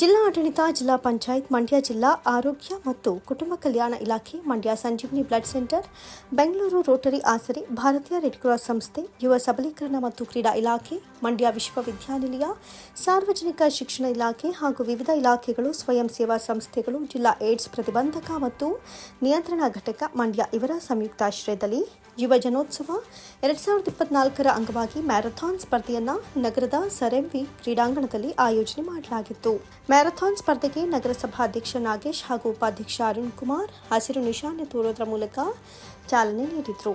ಜಿಲ್ಲಾ ಆಡಳಿತ, ಜಿಲ್ಲಾ ಪಂಚಾಯತ್, ಮಂಡ್ಯ ಜಿಲ್ಲಾ ಆರೋಗ್ಯ ಮತ್ತು ಕುಟುಂಬ ಕಲ್ಯಾಣ ಇಲಾಖೆ, Mandya Sanjeevini blood centre, Bengaluru Rotary Aasare, ಭಾರತೀಯ ರೆಡ್ ಕ್ರಾಸ್ ಸಂಸ್ಥೆ, ಯುವ ಸಬಲೀಕರಣ ಮತ್ತು ಕ್ರೀಡಾ ಇಲಾಖೆ, ಮಂಡ್ಯ ವಿಶ್ವವಿದ್ಯಾನಿಲಯ, ಸಾರ್ವಜನಿಕ ಶಿಕ್ಷಣ ಇಲಾಖೆ ಹಾಗೂ ವಿವಿಧ ಇಲಾಖೆಗಳು ಸ್ವಯಂ ಸೇವಾ ಸಂಸ್ಥೆಗಳು, ಜಿಲ್ಲಾ ಏಡ್ಸ್ ಪ್ರತಿಬಂಧಕ ಮತ್ತು ನಿಯಂತ್ರಣ ಘಟಕ ಮಂಡ್ಯ ಇವರ ಸಂಯುಕ್ತಾಶ್ರಯದಲ್ಲಿ ಯುವ ಜನೋತ್ಸವ. ಎರಡ್ ಸಾವಿರದ ಇಪ್ಪತ್ನಾಲ್ಕರ ಅಂಗವಾಗಿ ಮ್ಯಾರಥಾನ್ ಸ್ಪರ್ಧೆಯನ್ನ ನಗರದ ಸರೆಂವಿ ಕ್ರೀಡಾಂಗಣದಲ್ಲಿ ಆಯೋಜನೆ ಮಾಡಲಾಗಿತ್ತು. ಮ್ಯಾರಥಾನ್ ಸ್ಪರ್ಧೆಗೆ ನಗರಸಭಾಧ್ಯಕ್ಷ ನಾಗೇಶ್ ಹಾಗೂ ಉಪಾಧ್ಯಕ್ಷ ಅರುಣ್ ಕುಮಾರ್ ಹಸಿರು ನಿಶಾನೆ ತೋರೋದ್ರ ಮೂಲಕ ಚಾಲನೆ ನೀಡಿದರು.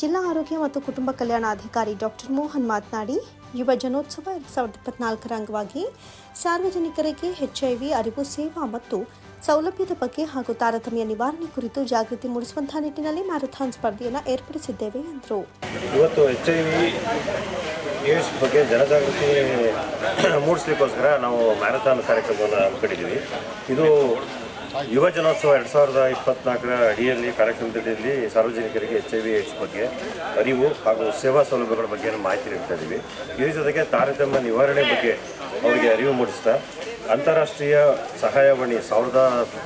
ಜಿಲ್ಲಾ ಆರೋಗ್ಯ ಮತ್ತು ಕುಟುಂಬ ಕಲ್ಯಾಣಾಧಿಕಾರಿ ಡಾಕ್ಟರ್ ಮೋಹನ್ ಮಾತನಾಡಿ, ಯುವ ಜನೋತ್ಸವ ಎರಡ್ ಸಾವಿರದ ಇಪ್ಪತ್ನಾಲ್ಕರ ಅಂಗವಾಗಿ ಸಾರ್ವಜನಿಕರಿಗೆ ಎಚ್ಐವಿ ಅರಿವು, ಸೇವಾ ಮತ್ತು ಸೌಲಭ್ಯದ ಬಗ್ಗೆ ಹಾಗೂ ತಾರತಮ್ಯ ನಿವಾರಣೆ ಕುರಿತು ಜಾಗೃತಿ ಮೂಡಿಸುವಂತಹ ನಿಟ್ಟಿನಲ್ಲಿ ಮ್ಯಾರಥಾನ್ ಸ್ಪರ್ಧೆಯನ್ನು ಏರ್ಪಡಿಸಿದ್ದೇವೆ ಎಂದರು. ಇವತ್ತು ಎಚ್ ಐ ವಿ ಏಡ್ಸ್ ಬಗ್ಗೆ ಜನಜಾಗೃತಿ ಮೂಡಿಸ್ಲಿಕ್ಕೋಸ್ಕರ ನಾವು ಮ್ಯಾರಥಾನ್ ಕಾರ್ಯಕ್ರಮವನ್ನು ಹಮ್ಮಿಕೊಂಡಿದ್ದೀವಿ. ಇದು ಯುವ ಜನೋತ್ಸವ ಎರಡು ಸಾವಿರದ ಇಪ್ಪತ್ನಾಲ್ಕರ ಅಡಿಯಲ್ಲಿ ಕಾರ್ಯಕ್ರಮದಲ್ಲಿ ಸಾರ್ವಜನಿಕರಿಗೆ ಎಚ್ ಐ ವಿ, ಏಡ್ಸ್ ಬಗ್ಗೆ ಅರಿವು ಹಾಗೂ ಸೇವಾ ಸೌಲಭ್ಯಗಳ ಬಗ್ಗೆ ಮಾಹಿತಿ ನೀಡ್ತಾ ಇದ್ದೀವಿ ಇದ್ರ ಜೊತೆಗೆ ತಾರತಮ್ಯ ನಿವಾರಣೆ ಬಗ್ಗೆ ಅವರಿಗೆ ಅರಿವು ಮೂಡಿಸ್ತಾ, ಅಂತಾರಾಷ್ಟ್ರೀಯ ಸಹಾಯವಾಣಿ ಸಾವಿರದ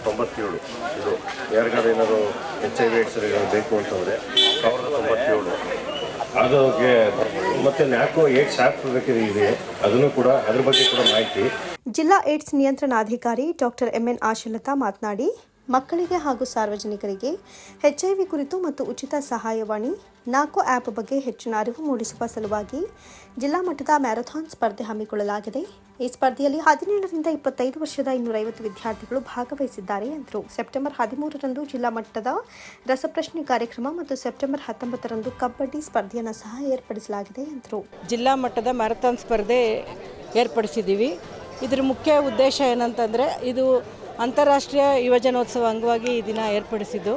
ತೊಂಬತ್ತೇಳು, ಇದು ಯಾರಿಗಾದ್ರೂ ಏನಾದರೂ ಎಚ್ ಐ ವಿ, ಏಡ್ಸ್ ಬೇಕು ಅಂತಂದರೆ ಸಾವಿರದ ತೊಂಬತ್ತೇಳು. ಅದಕ್ಕೆ ಮತ್ತೆ ನ್ಯಾಕೋ ಏಡ್ಸ್ ಆ್ಯಪ್ ಬೇಕಿದೆ ಇದೆ. ಅದನ್ನು ಕೂಡ, ಅದ್ರ ಬಗ್ಗೆ ಕೂಡ ಮಾಹಿತಿ ಜಿಲ್ಲಾ ಏಡ್ಸ್ ನಿಯಂತ್ರಣಾಧಿಕಾರಿ ಡಾಕ್ಟರ್ ಎಂಎನ್ ಆಶಲತಾ ಮಾತನಾಡಿ, ಮಕ್ಕಳಿಗೆ ಹಾಗೂ ಸಾರ್ವಜನಿಕರಿಗೆ ಎಚ್ಐವಿ ಕುರಿತು ಮತ್ತು ಉಚಿತ ಸಹಾಯವಾಣಿ ನಾಲ್ಕು ಆ್ಯಪ್ ಬಗ್ಗೆ ಹೆಚ್ಚಿನ ಅರಿವು ಮೂಡಿಸುವ ಸಲುವಾಗಿ ಜಿಲ್ಲಾ ಮಟ್ಟದ ಮ್ಯಾರಥಾನ್ ಸ್ಪರ್ಧೆ ಹಮ್ಮಿಕೊಳ್ಳಲಾಗಿದೆ. ಈ ಸ್ಪರ್ಧೆಯಲ್ಲಿ ಹದಿನೇಳರಿಂದ ಇಪ್ಪತ್ತೈದು ವರ್ಷದ ಇನ್ನೂರೈವತ್ತು ವಿದ್ಯಾರ್ಥಿಗಳು ಭಾಗವಹಿಸಿದ್ದಾರೆ ಎಂದರು. ಸೆಪ್ಟೆಂಬರ್ ಹದಿಮೂರರಂದು ಜಿಲ್ಲಾ ಮಟ್ಟದ ರಸಪ್ರಶ್ನೆ ಕಾರ್ಯಕ್ರಮ ಮತ್ತು ಸೆಪ್ಟೆಂಬರ್ ಹತ್ತೊಂಬತ್ತರಂದು ಕಬಡ್ಡಿ ಸ್ಪರ್ಧೆಯನ್ನು ಸಹ ಏರ್ಪಡಿಸಲಾಗಿದೆ ಎಂದರು. ಜಿಲ್ಲಾ ಮಟ್ಟದ ಮ್ಯಾರಥಾನ್ ಸ್ಪರ್ಧೆ ಏರ್ಪಡಿಸಿದ್ದೀವಿ. ಇದರ ಮುಖ್ಯ ಉದ್ದೇಶ ಏನಂತಂದರೆ ಇದು ಅಂತಾರಾಷ್ಟ್ರೀಯ ಯುವಜನೋತ್ಸವ ಅಂಗವಾಗಿ ಈ ದಿನ ಏರ್ಪಡಿಸಿದ್ದು.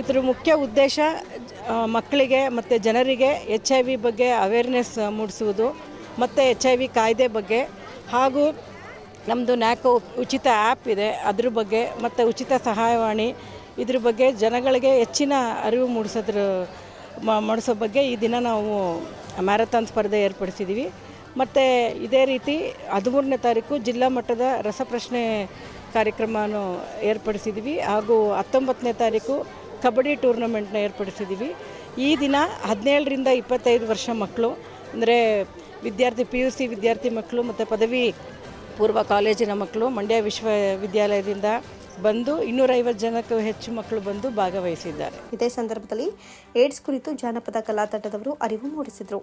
ಇದ್ರ ಮುಖ್ಯ ಉದ್ದೇಶ ಮಕ್ಕಳಿಗೆ ಮತ್ತು ಜನರಿಗೆ ಎಚ್ ಐ ವಿ ಬಗ್ಗೆ ಅವೇರ್ನೆಸ್ ಮೂಡಿಸುವುದು, ಮತ್ತು ಎಚ್ ಐ ವಿ ಕಾಯ್ದೆ ಬಗ್ಗೆ ಹಾಗೂ ನಮ್ಮದು ನ್ಯಾಕೋ ಉಚಿತ ಆ್ಯಪ್ ಇದೆ, ಅದ್ರ ಬಗ್ಗೆ ಮತ್ತು ಉಚಿತ ಸಹಾಯವಾಣಿ, ಇದ್ರ ಬಗ್ಗೆ ಜನಗಳಿಗೆ ಹೆಚ್ಚಿನ ಅರಿವು ಮೂಡಿಸೋದ್ರ ಮಾಡಿಸೋ ಬಗ್ಗೆ ಈ ದಿನ ನಾವು ಮ್ಯಾರಥಾನ್ ಸ್ಪರ್ಧೆ ಏರ್ಪಡಿಸಿದ್ದೀವಿ ಮತ್ತು ಇದೇ ರೀತಿ ಹದಿಮೂರನೇ ತಾರೀಕು ಜಿಲ್ಲಾ ಮಟ್ಟದ ರಸಪ್ರಶ್ನೆ ಕಾರ್ಯಕ್ರಮವನ್ನು ಏರ್ಪಡಿಸಿದ್ವಿ ಹಾಗೂ ಹತ್ತೊಂಬತ್ತನೇ ತಾರೀಕು ಕಬಡ್ಡಿ ಟೂರ್ನಮೆಂಟ್ನ ಏರ್ಪಡಿಸಿದ್ದೀವಿ. ಈ ದಿನ ಹದಿನೇಳರಿಂದ ಇಪ್ಪತ್ತೈದು ವರ್ಷ ಮಕ್ಕಳು, ಅಂದರೆ ವಿದ್ಯಾರ್ಥಿ ಪಿ ಯು ಸಿ ವಿದ್ಯಾರ್ಥಿ ಮಕ್ಕಳು ಮತ್ತು ಪದವಿ ಪೂರ್ವ ಕಾಲೇಜಿನ ಮಕ್ಕಳು, ಮಂಡ್ಯ ವಿಶ್ವವಿದ್ಯಾಲಯದಿಂದ ಬಂದು ಇನ್ನೂರೈವತ್ತು ಜನಕ್ಕೂ ಹೆಚ್ಚು ಮಕ್ಕಳು ಬಂದು ಭಾಗವಹಿಸಿದ್ದಾರೆ. ಇದೇ ಸಂದರ್ಭದಲ್ಲಿ ಏಡ್ಸ್ ಕುರಿತು ಜಾನಪದ ಕಲಾತಂಡದವರು ಅರಿವು ಮೂಡಿಸಿದರು.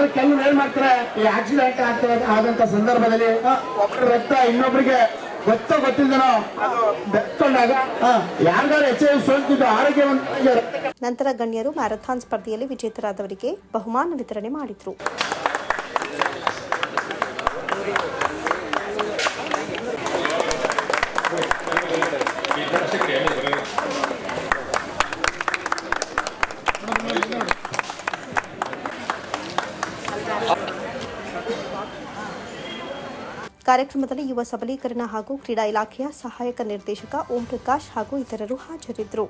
ಅದ್ರ ಕೆಲವ್ರು ಏನ್ ಮಾಡ್ತಾರೆ ಈ ಆಕ್ಸಿಡೆಂಟ್ ಆಗ್ತಾ ಆದಂತ ಸಂದರ್ಭದಲ್ಲಿ ಒಬ್ಬರ ರಕ್ತ ಇನ್ನೊಬ್ರಿಗೆ ಗೊತ್ತೋ ಗೊತ್ತಿಲ್ಲದನೋ ಅದು ಯಾರ್ದಾರು ಯಾರಿಗಾರು ಎಚ್ ಐ ಸೋಂಕಿದ್ದು ಆರೋಗ್ಯವಂತರಿಗೆ ರಕ್ತ ನಂತರ ಗಣ್ಯರು ಮ್ಯಾರಥಾನ್ ಸ್ಪರ್ಧೆಯಲ್ಲಿ ವಿಜೇತರಾದವರಿಗೆ ಬಹುಮಾನ ವಿತರಣೆ ಮಾಡಿದರು. ಕಾರ್ಯಕ್ರಮದಲ್ಲಿ ಯುವ ಸಬಲೀಕರಣ ಹಾಗೂ ಕ್ರೀಡಾ ಇಲಾಖೆಯ ಸಹಾಯಕ ನಿರ್ದೇಶಕ ಓಂ ಪ್ರಕಾಶ್ ಹಾಗೂ ಇತರರು ಹಾಜರಿದ್ದರು.